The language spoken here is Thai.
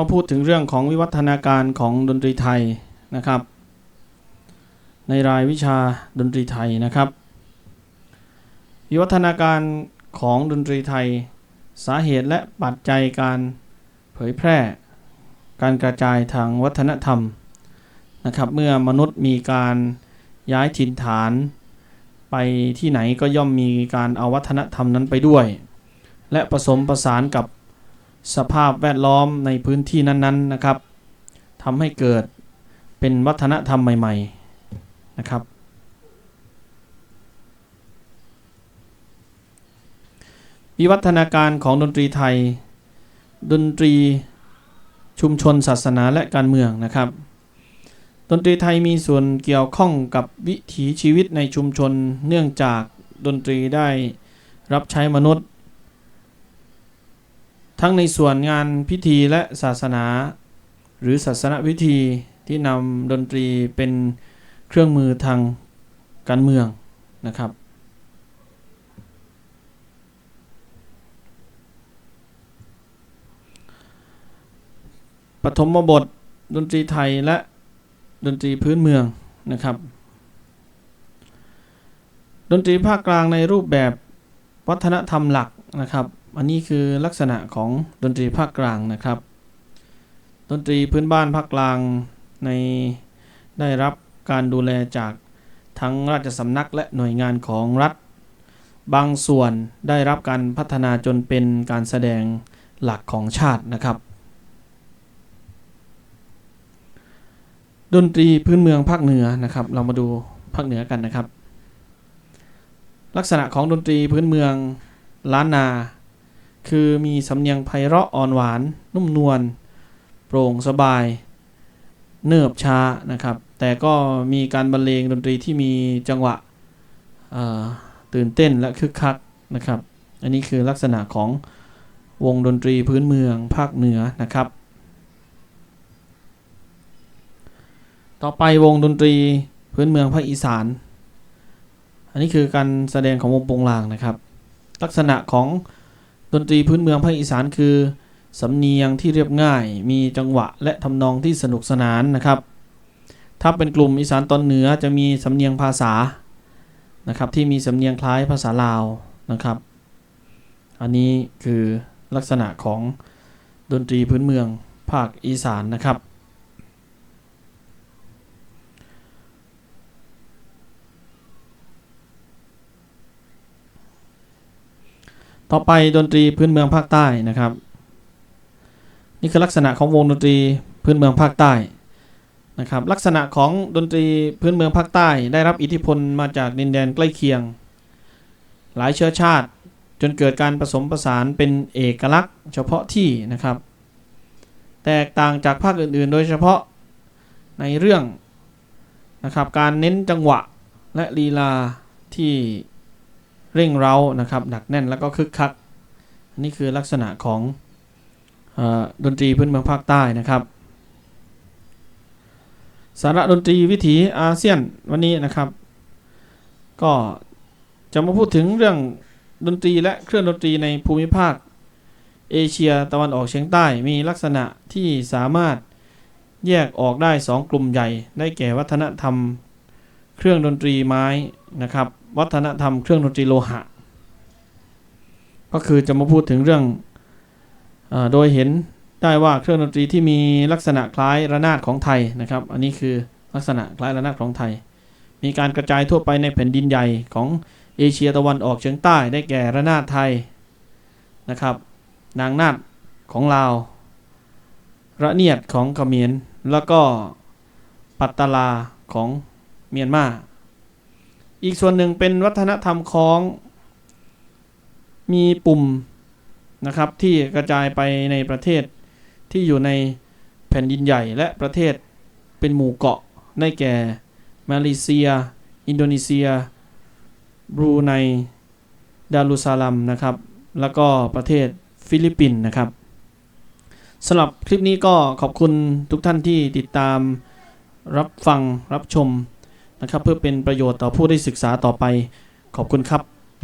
มาพูดถึงเรื่องของวิวัฒนาการของดนตรีไทยนะครับ ในรายวิชาดนตรีไทยนะครับ วิวัฒนาการของดนตรีไทย สาเหตุและปัจจัยการเผยแพร่ การกระจายทางวัฒนธรรมนะครับเมื่อมนุษย์มีการย้ายถิ่นฐาน ไปที่ไหนก็ย่อมมีการเอาวัฒนธรรมนั้นไปด้วย และผสมประสานกับ สภาพแวดล้อมในพื้นที่นั้นๆนะครับทำให้เกิดเป็นวัฒนธรรมใหม่ ๆนะครับ วิวัฒนาการของดนตรีไทย ดนตรีชุมชนศาสนาและการเมืองนะครับ ดนตรีไทยมีส่วนเกี่ยวข้องกับวิถีชีวิตในชุมชนเนื่องจากดนตรีได้รับใช้มนุษย์ ทั้งในส่วนงานพิธีและศาสนา หรือศาสนพิธีที่นำดนตรีเป็นเครื่องมือทางการเมืองนะครับ ปฐมบทดนตรีไทยและดนตรีพื้นเมืองนะครับ ดนตรีภาคกลางในรูปแบบวัฒนธรรมหลักนะครับ อันนี้คือลักษณะของดนตรีภาคกลางนะครับ ดนตรีพื้นบ้านภาคกลางในได้รับการดูแลจากทั้งราชสำนักและหน่วยงานของรัฐ บางส่วนได้รับการพัฒนาจนเป็นการแสดงหลักของชาตินะครับ ดนตรีพื้นเมืองภาคเหนือนะครับ เรามาดูภาคเหนือกันนะครับ ลักษณะของดนตรีพื้นเมืองล้านนา คือมีสำเนียงไพเราะอ่อนหวาน นุ่มนวลโปร่งสบาย เนิบช้านะครับ แต่ก็มีการบรรเลงดนตรีที่มีจังหวะตื่นเต้นและคึกคักนะครับ อันนี้คือลักษณะของวงดนตรีพื้นเมืองภาคเหนือนะครับ ต่อไปวงดนตรีพื้นเมืองภาคอีสาน อันนี้คือการแสดงของวงโปงลางนะครับ ลักษณะของ ดนตรีพื้นเมืองภาคอีสานคือ สำเนียงที่เรียบง่าย มีจังหวะและทำนองที่สนุกสนานนะครับ ถ้าเป็นกลุ่มอีสานตอนเหนือจะมีสำเนียงภาษานะครับที่มีสำเนียงคล้ายภาษาลาวนะครับ อันนี้คือลักษณะของดนตรีพื้นเมืองภาคอีสานนะครับ ต่อไปดนตรีพื้นเมืองภาคใต้นะครับ นี่คือลักษณะของวงดนตรีพื้นเมืองภาคใต้นะครับลักษณะของดนตรีพื้นเมืองภาคใต้ ได้รับอิทธิพลมาจากดินแดนใกล้เคียง หลายเชื้อชาติ จนเกิดการผสมผสานเป็นเอกลักษณ์ เฉพาะที่นะครับ แตกต่างจากภาคอื่นๆ โดยเฉพาะในเรื่องนะครับการเน้นจังหวะและลีลาที่ เร่งเร้านะครับหนักแน่นแล้วก็คึกคักนนี่คือลักษณะของอดนตรีพื้นเมืองภาคใต้นะครับ สาระดนตรีวิถีอาเซียนวันนี้นะครับ ก็จะมาพูดถึงเรื่องดนตรีและเครื่องดนตรีในภูมิภาคเอเชียตะวันออกเฉียงใต้มีลักษณะที่สามารถแยกออกได้สองกลุ่มใหญ่ ได้แก่วัฒนธรรม เครื่องดนตรีไม้นะครับ วัฒนธรรมเครื่องดนตรีโลหะ ก็คือจะมาพูดถึงเรื่องอโดยเห็นได้ว่าเครื่องดนตรีที่มีลักษณะคล้ายระนาดของไทยนะครับ อันนี้คือลักษณะคล้ายระนาดของไทย มีการกระจายทั่วไปในแผ่นดินใหญ่ของเอเชียตะวันออกเฉียงใต้ได้แก่ระนาดไทยนะครับ นางนาดของลาว ระเนียดของเขมรแล้วก็ปัตตลาของเมียนมา อีกส่วนหนึ่งเป็นวัฒนธรรมของมีปุ่มนะครับที่กระจายไปในประเทศที่อยู่ในแผ่นดินใหญ่และประเทศเป็นหมู่เกาะได้แก่ มาเลเซีย อินโดนีเซีย บรูไน ดารุซาลัมนะครับ แล้วก็ประเทศฟิลิปปินส์นะครับสำหรับคลิปนี้ก็ขอบคุณทุกท่านที่ติดตามรับฟังรับชม นะครับ เพื่อเป็นประโยชน์ต่อผู้ได้ศึกษาต่อไปขอบคุณครับ